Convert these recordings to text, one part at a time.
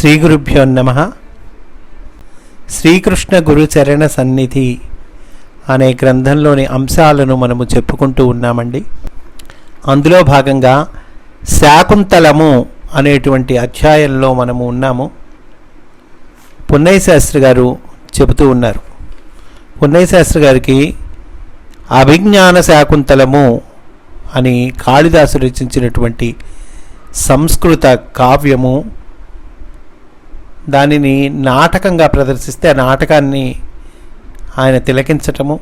శ్రీ గురుభ్యో నమ. శ్రీకృష్ణ గురు చరణ సన్నిధి అనే గ్రంథంలోని అంశాలను మనము చెప్పుకుంటూ ఉన్నామండి. అందులో భాగంగా శాకుంతలము అనేటువంటి అధ్యాయంలో మనము ఉన్నాము. పున్నయ్య శాస్త్రి గారు చెబుతూ ఉన్నారు. పున్నయ్య శాస్త్రి గారికి అభిజ్ఞాన శాకుంతలము అని కాళిదాసు రచించినటువంటి సంస్కృత కావ్యము దానిని నాటకంగా ప్రదర్శిస్తే ఆ నాటకాన్ని ఆయన తిలకించటము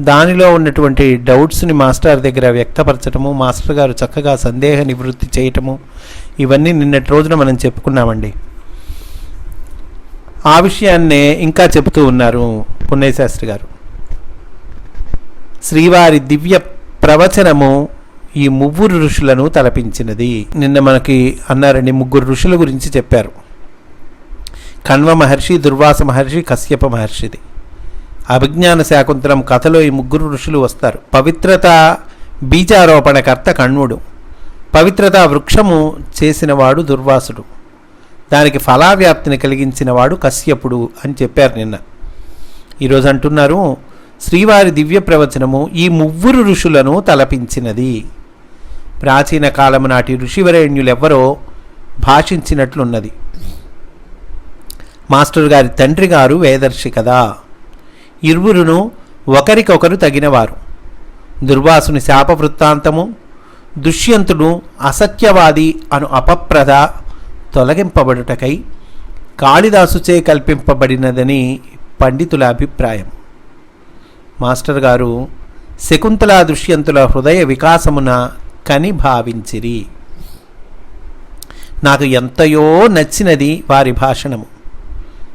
దానిలో ఉన్నటువంటి డౌట్స్ని మాస్టర్ దగ్గర వ్యక్తపరచటము మాస్టర్ గారు చక్కగా సందేహ నివృత్తి చేయటము ఇవన్నీ నిన్నటి రోజున మనం చెప్పుకున్నామండి. ఆ విషయాన్నే ఇంకా చెబుతూ ఉన్నారు పున్నయ్య శాస్త్రి గారు. శ్రీవారి దివ్య ప్రవచనము ఈ ముగ్గురు ఋషులను తలపించినది. నిన్న మనకి అన్నారండి ముగ్గురు ఋషుల గురించి చెప్పారు. కణ్వ మహర్షి దుర్వాస మహర్షి కశ్యప మహర్షిది. అభిజ్ఞాన శాకుంతలం కథలో ఈ ముగ్గురు ఋషులు వస్తారు. పవిత్రత బీజారోపణకర్త కణ్వుడు. పవిత్రత వృక్షము చేసినవాడు దుర్వాసుడు. దానికి ఫలావ్యాప్తిని కలిగించినవాడు కశ్యపుడు అని చెప్పారు నిన్న. ఈరోజు అంటున్నారు శ్రీవారి దివ్య ప్రవచనము ఈ ముగ్గురు ఋషులను తలపించినది. ప్రాచీన కాలము నాటి ఋషివరేణ్యులెవ్వరో భాషించినట్లున్నది. మాస్టర్ గారి తండ్రి గారు వేదర్శి కదా. ఇరువురును ఒకరికొకరు తగినవారు. దుర్వాసుని శాప వృత్తాంతము దుష్యంతుడు అసత్యవాది అను అపప్రద తొలగింపబడుటకై కాళిదాసుచే కల్పింపబడినదని పండితుల అభిప్రాయం. మాస్టర్ గారు శకుంతల దుష్యంతుల హృదయ వికాసమున కని భావించిరి. నాకు ఎంతయో నచ్చినది వారి భాషణము.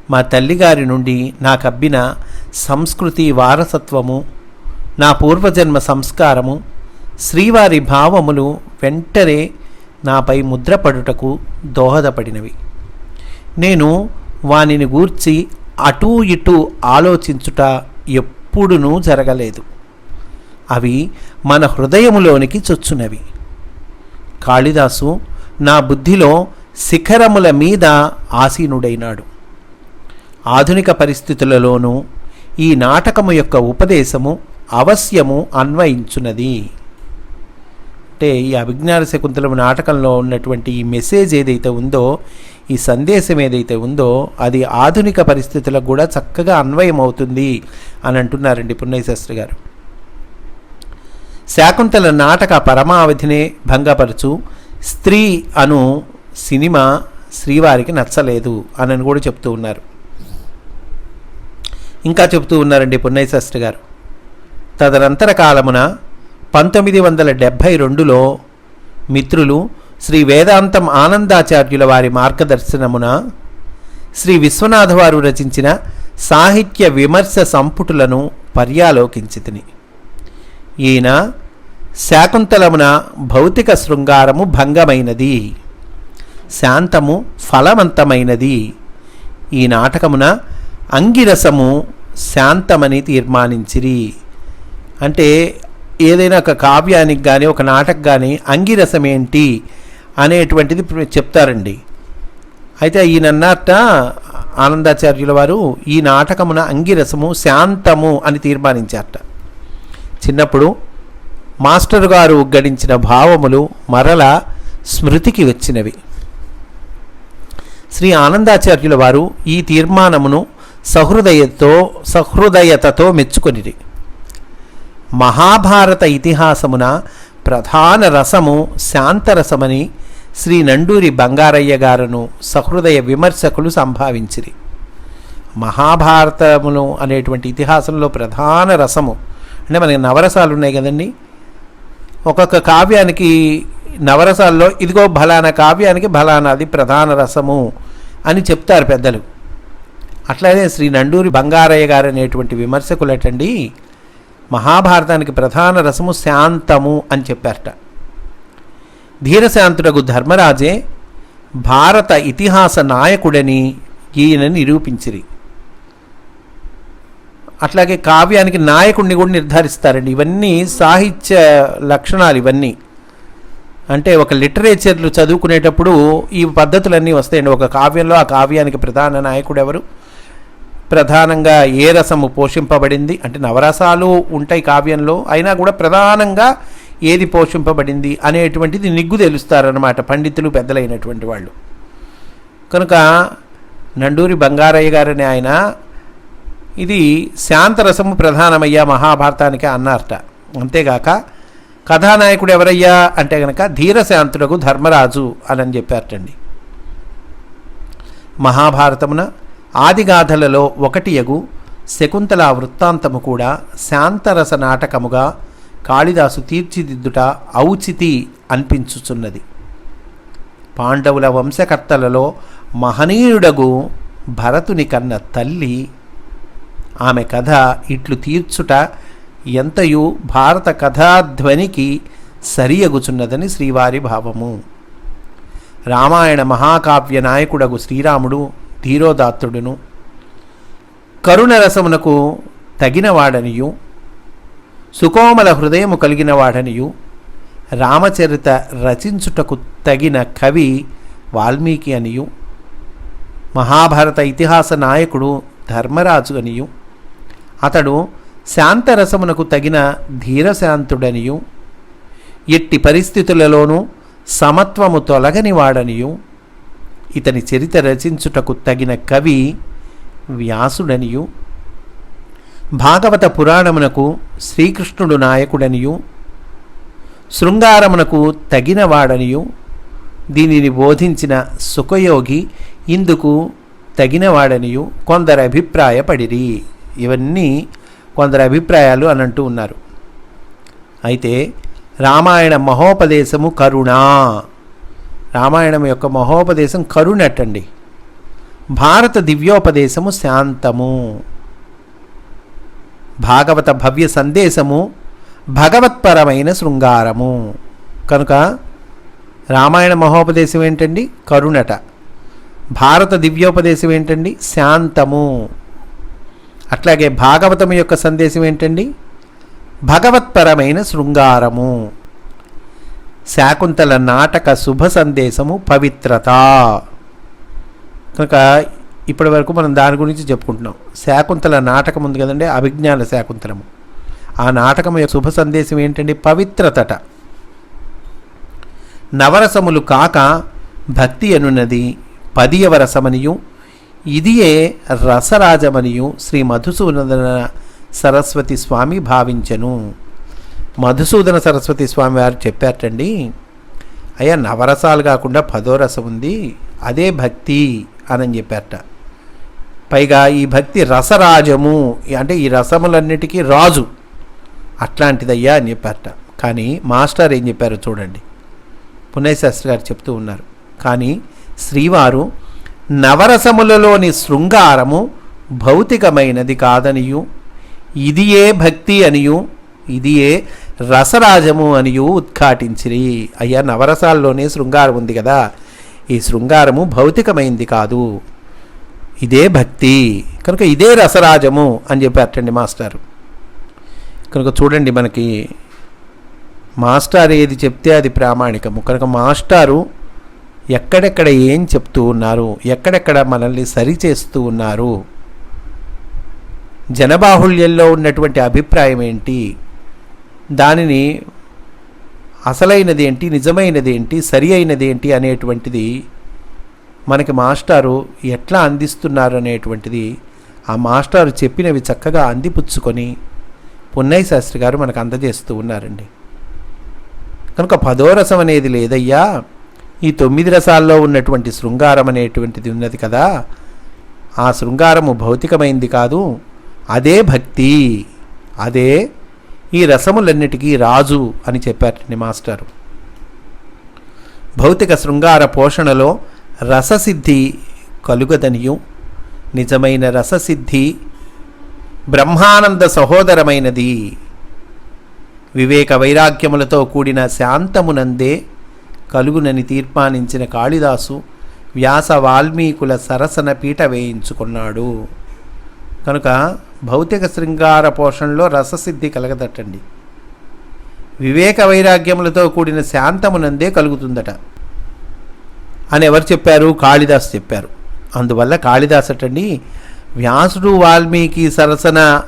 మా తల్లిగారి నుండి నాకబ్బిన సంస్కృతి వారసత్వము నా పూర్వజన్మ సంస్కారము శ్రీవారి భావములు వెంటనే నాపై ముద్రపడుటకు దోహదపడినవి. నేను వానిని గూర్చి అటూ ఇటూ ఆలోచించుట ఎప్పుడునూ జరగలేదు. అవి మన హృదయములోనికి చొచ్చునవి. కాళిదాసు నా బుద్ధిలో శిఖరముల మీద ఆసీనుడైనాడు. ఆధునిక పరిస్థితులలోనూ ఈ నాటకము యొక్క ఉపదేశము అవశ్యము అన్వయించున్నది అంటే ఈ అభిజ్ఞాన శకుంతలము నాటకంలో ఉన్నటువంటి ఈ మెసేజ్ ఏదైతే ఉందో ఈ సందేశం ఏదైతే ఉందో అది ఆధునిక పరిస్థితులకు కూడా చక్కగా అన్వయం అవుతుంది అని అంటున్నారండి పున్నయశాస్త్రి గారు. శాకుంతల నాటక పరమావధినే భంగపరచు స్త్రీ అను సినిమా శ్రీవారికి నచ్చలేదు అని కూడా చెప్తూ ఉన్నారు. ఇంకా చెబుతూ ఉన్నారండి పున్నయ్య శాస్త్రి గారు. తదనంతర కాలమున పంతొమ్మిది వందల డెబ్భై రెండులో మిత్రులు శ్రీ వేదాంతం ఆనందాచార్యుల వారి మార్గదర్శనమున శ్రీ విశ్వనాథ వారు రచించిన సాహిత్య విమర్శ సంపుటులను పర్యాలోకించితిని. ఈయన శాకుంతలమున భౌతిక శృంగారము భంగమైనది శాంతము ఫలవంతమైనది. ఈ నాటకమున అంగిరసము శాంతమని తీర్మానించిరి. అంటే ఏదైనా ఒక కావ్యానికి కానీ ఒక నాటకం కానీ అంగిరసం ఏంటి అనేటువంటిది చెప్తారండి. అయితే ఈయనన్నట్ట ఆనందాచార్యుల వారు ఈ నాటకమున అంగిరసము శాంతము అని తీర్మానించారట. చిన్నప్పుడు మాస్టర్ గారు గడించిన భావములు మరల స్మృతికి వచ్చినవి. శ్రీ ఆనందాచార్యుల వారు ఈ తీర్మానమును సహృదయతో సహృదయతతో మెచ్చుకొనిరి. మహాభారత ఇతిహాసమున ప్రధాన రసము శాంతరసమని శ్రీ నండూరి బంగారయ్య గారును సహృదయ విమర్శకులు సంభావించిరి. మహాభారతమును అనేటువంటి ఇతిహాసంలో ప్రధాన రసము అంటే మనకి నవరసాలు ఉన్నాయి కదండి. ఒక్కొక్క కావ్యానికి నవరసాల్లో ఇదిగో బలానా కావ్యానికి బలానాది ప్రధాన రసము అని చెప్తారు పెద్దలు. అట్లాగే శ్రీ నండూరి బంగారయ్య గారు అనేటువంటి విమర్శకులటండి మహాభారతానికి ప్రధాన రసము శాంతము అని చెప్పారట. ధీరశాంతుడకు ధర్మరాజే భారత ఇతిహాస నాయకుడని ఈయన నిరూపించిరి. అట్లాగే కావ్యానికి నాయకుడిని కూడా నిర్ధారిస్తారండి. ఇవన్నీ సాహిత్య లక్షణాలు ఇవన్నీ. అంటే ఒక లిటరేచర్లు చదువుకునేటప్పుడు ఈ పద్ధతులన్నీ వస్తాయండి. ఒక కావ్యంలో ఆ కావ్యానికి ప్రధాన నాయకుడు ఎవరు? ప్రధానంగా ఏ రసము పోషింపబడింది? అంటే నవరసాలు ఉంటాయి కావ్యంలో అయినా కూడా ప్రధానంగా ఏది పోషింపబడింది అనేటువంటిది నిగ్గు తెలుస్తారనమాట పండితులు పెద్దలైనటువంటి వాళ్ళు. కనుక నండూరి బంగారయ్య గారని ఆయన ఇది శాంతరసము ప్రధానమయ్యా మహాభారతానికి అన్నారట. అంతేగాక కథానాయకుడు ఎవరయ్యా అంటే గనక ధీరశాంతుడకు ధర్మరాజు అని చెప్పారటండి. మహాభారతమున ఆదిగాథలలో ఒకటి యగు శకుంతల వృత్తాంతము కూడా శాంతరస నాటకముగా కాళిదాసు తీర్చిదిద్దుట ఔచితి అనిపించుచున్నది. పాండవుల వంశకర్తలలో మహనీయుడగు భరతుని కన్న తల్లి ఆమె కథ ఇట్లు తీర్చుట ఎంతయు భారత కథాధ్వనికి సరియగుచున్నదని శ్రీవారి భావము. రామాయణ మహాకావ్య నాయకుడగు శ్రీరాముడు ధీరోదాత్తుడును. కరుణరసమునకు తగినవాడనియు. సుకోమల హృదయము కలిగినవాడనియు. రామచరిత రచించుటకు తగిన కవి వాల్మీకి అనియు. మహాభారత ఇతిహాస నాయకుడు ధర్మరాజు అనియు. అతడు శాంతరసమునకు తగిన ధీరశాంతుడనియు. ఎట్టి పరిస్థితులలోనూ సమత్వము తొలగని వాడనియు ఇతని చరిత్ర రచించుటకు తగిన కవి వ్యాసుడనియు. భాగవత పురాణమునకు శ్రీకృష్ణుడు నాయకుడనియు. శృంగారమునకు తగినవాడనియు. దీనిని బోధించిన సుఖయోగి ఇందుకు తగినవాడనియు. కొందరు అభిప్రాయపడిరి. ఇవన్నీ కొందరు అభిప్రాయాలు అని అంటూ ఉన్నారు. అయితే రామాయణ మహోపదేశము కరుణ. రామాయణం యొక్క మహోపదేశం కరుణటండి భారత దివ్యోపదేశము శాంతము. భాగవత భవ్య సందేశము భగవత్పరమైన శృంగారము. కనుక రామాయణ మహోపదేశం ఏంటండి? కరుణట. భారత దివ్యోపదేశం ఏంటండి? శాంతము. అట్లాగే భాగవతం యొక్క సందేశం ఏంటండి? భగవత్పరమైన శృంగారము. శాకుంతల నాటక శుభ సందేశము పవిత్రత. కనుక ఇప్పటి వరకు మనం దాని గురించి చెప్పుకుంటున్నాం. శాకుంతల నాటకం ఉంది కదండి అభిజ్ఞాన శాకుంతలము. ఆ నాటకం యొక్క శుభ సందేశం ఏంటండి? పవిత్రతట. నవరసములు కాక భక్తి అనున్నది పదియవ రసమనియు ఇదియే రసరాజమనియు శ్రీ మధుసూదన సరస్వతి స్వామి భావించెను. మధుసూదన సరస్వతి స్వామి వారు చెప్పారటండి అయ్యా నవరసాలు కాకుండా పదో రసం ఉంది అదే భక్తి అని చెప్పారట. పైగా ఈ భక్తి రసరాజము అంటే ఈ రసములన్నిటికీ రాజు అట్లాంటిదయ్యా అని చెప్పారట. కానీ మాస్టర్ ఏం చెప్పారో చూడండి. పుణ్యశాస్త్రి గారు చెప్తూ ఉన్నారు. కానీ శ్రీవారు నవరసములలోని శృంగారము భౌతికమైనది కాదనియు ఇదియే భక్తి అనియు ఇదియే రసరాజము అనియు ఉద్ఘాటించిరి. అయ్యా నవరసాల్లోనే శృంగారం ఉంది కదా. ఈ శృంగారము భౌతికమైంది కాదు. ఇదే భక్తి. కనుక ఇదే రసరాజము అని చెప్పారటండి మాస్టారు. కనుక చూడండి మనకి మాస్టర్ ఏది చెప్తే అది ప్రామాణికము. కనుక మాస్టారు ఎక్కడెక్కడ ఏం చెప్తూ ఉన్నారు ఎక్కడెక్కడ మనల్ని సరి చేస్తూ ఉన్నారు జనబాహుళ్యంలో ఉన్నటువంటి అభిప్రాయం ఏంటి దానిని అసలైనది ఏంటి నిజమైనది ఏంటి సరి అయినది ఏంటి అనేటువంటిది మనకి మాస్టారు ఎట్లా అందిస్తున్నారు అనేటువంటిది ఆ మాస్టారు చెప్పినవి చక్కగా అందిపుచ్చుకొని పున్నయ్య శాస్త్రి గారు మనకు అందజేస్తూ ఉన్నారండి. కనుక పదో రసం అనేది లేదయ్యా ఈ తొమ్మిది రసాల్లో ఉన్నటువంటి శృంగారం అనేటువంటిది ఉన్నది కదా ఆ శృంగారము భౌతికమైంది కాదు అదే భక్తి అదే ఈ రసములన్నిటికీ రాజు అని చెప్పారండి మాస్టారు. భౌతిక శృంగార పోషణలో రససిద్ధి కలుగదనియు. నిజమైన రససిద్ధి బ్రహ్మానంద సహోదరమైనది. వివేక వైరాగ్యములతో కూడిన శాంతమునందే కలుగునని తీర్మానించిన కాళిదాసు వ్యాస వాల్మీకుల సరసన పీట వేయించుకున్నాడు. కనుక భౌతిక శృంగార పోషణలో రససిద్ధి కలగదట్టండి. వివేక వైరాగ్యములతో కూడిన శాంతమునందే కలుగుతుందట. అని ఎవరు చెప్పారు? కాళిదాస్ చెప్పారు. అందువల్ల కాళిదాస్ అటండి వ్యాసుడు వాల్మీకి సరసన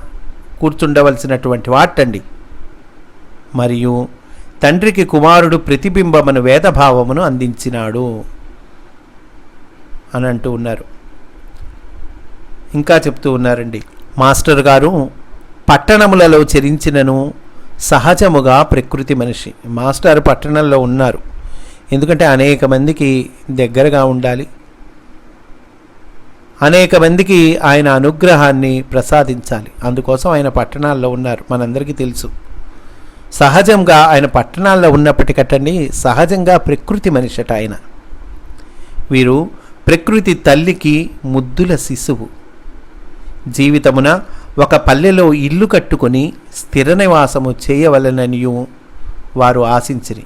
కూర్చుండవలసినటువంటి వాటండి. మరియు తండ్రికి కుమారుడు ప్రతిబింబమును వేదభావమును అందించినాడు అని అంటూ ఉన్నారు. ఇంకా చెప్తూ ఉన్నారండి. మాస్టర్ గారు పట్టణములలో చెరించినను సహజముగా ప్రకృతి మనిషి. మాస్టర్ పట్టణంలో ఉన్నారు. ఎందుకంటే అనేక మందికి దగ్గరగా ఉండాలి. అనేక మందికి ఆయన అనుగ్రహాన్ని ప్రసాదించాలి. అందుకోసం ఆయన పట్టణాల్లో ఉన్నారు. మనందరికీ తెలుసు. సహజంగా ఆయన పట్టణాల్లో ఉన్నప్పటికట్టండి సహజంగా ప్రకృతి మనిషట ఆయన. వీరు ప్రకృతి తల్లికి ముద్దుల శిశువు. జీవితమున ఒక పల్లెలో ఇల్లు కట్టుకొని స్థిర నివాసము చేయవలననియు వారు ఆశించిరి.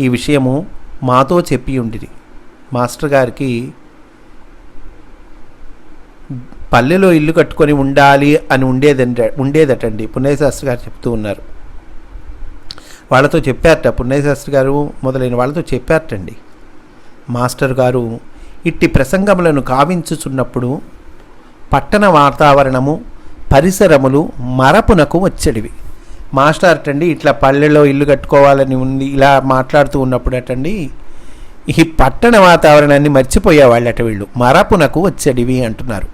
ఈ విషయము మాతో చెప్పి ఉండిరి. మాస్టర్ గారికి పల్లెలో ఇల్లు కట్టుకొని ఉండాలి అని ఉండేదంట ఉండేదటండి. పుణ్యశాస్త్రి గారు చెప్తూ ఉన్నారు. వాళ్ళతో చెప్పారట పుణ్యశాస్త్రి గారు మొదలైన వాళ్ళతో చెప్పారటండి. మాస్టర్ గారు ఇట్టి ప్రసంగములను కావించుచున్నప్పుడు పట్టణ వాతావరణము పరిసరములు మరపునకు వచ్చడివి మాస్టర్ అటండి ఇట్లా పల్లెలో ఇల్లు కట్టుకోవాలని ఉంది ఇలా మాట్లాడుతూ ఉన్నప్పుడు అటండి ఈ పట్టణ వాతావరణాన్ని మర్చిపోయేవాళ్ళట వీళ్ళు మరపునకు వచ్చడివి అంటున్నారు.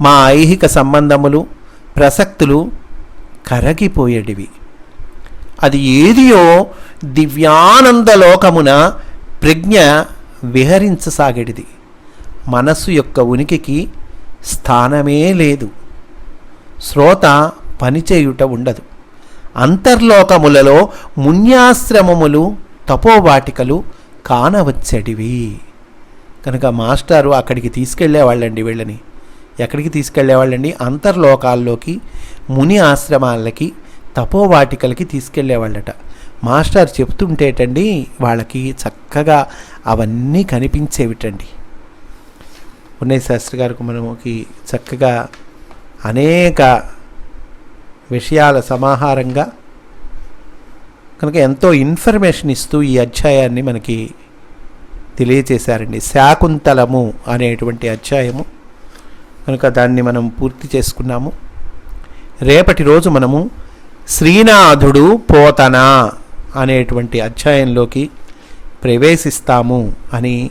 మా ఐహిక సంబంధములు ప్రసక్తులు కరగిపోయేటివి. అది ఏదియో దివ్యానంద లోకమున ప్రజ్ఞ విహరించసాగేటిది. మనస్సు యొక్క ఉనికికి స్థానమే లేదు. శ్రోత పనిచేయుట ఉండదు. అంతర్లోకములలో మున్యాశ్రమములు తపోవాటికలు కానవచ్చడివి. కనుక మాస్టారు అక్కడికి తీసుకెళ్ళేవాళ్ళండి వీళ్ళని. ఎక్కడికి తీసుకెళ్ళేవాళ్ళండి అంతర్లోకాల్లోకి ముని ఆశ్రమాలకి తపోవాటికలకి తీసుకెళ్ళేవాళ్ళట మాస్టర్ చెప్తుంటేటండి వాళ్ళకి చక్కగా అవన్నీ కనిపించేవిటండి. ఉన్నయ శాస్త్రి గారికి మనకి చక్కగా అనేక విషయాల సమాహారంగా కనుక ఎంతో ఇన్ఫర్మేషన్ ఇస్తూ ఈ అధ్యాయాన్ని మనకి తెలియచేశారండి. శాకుంతలము అనేటువంటి అధ్యాయము. కనుక దాన్ని మనం పూర్తి చేసుకున్నాము. రేపటి రోజు మనము శ్రీనాథుడు పోతన అనేటువంటి అధ్యాయంలోకి ప్రవేశిస్తాము అని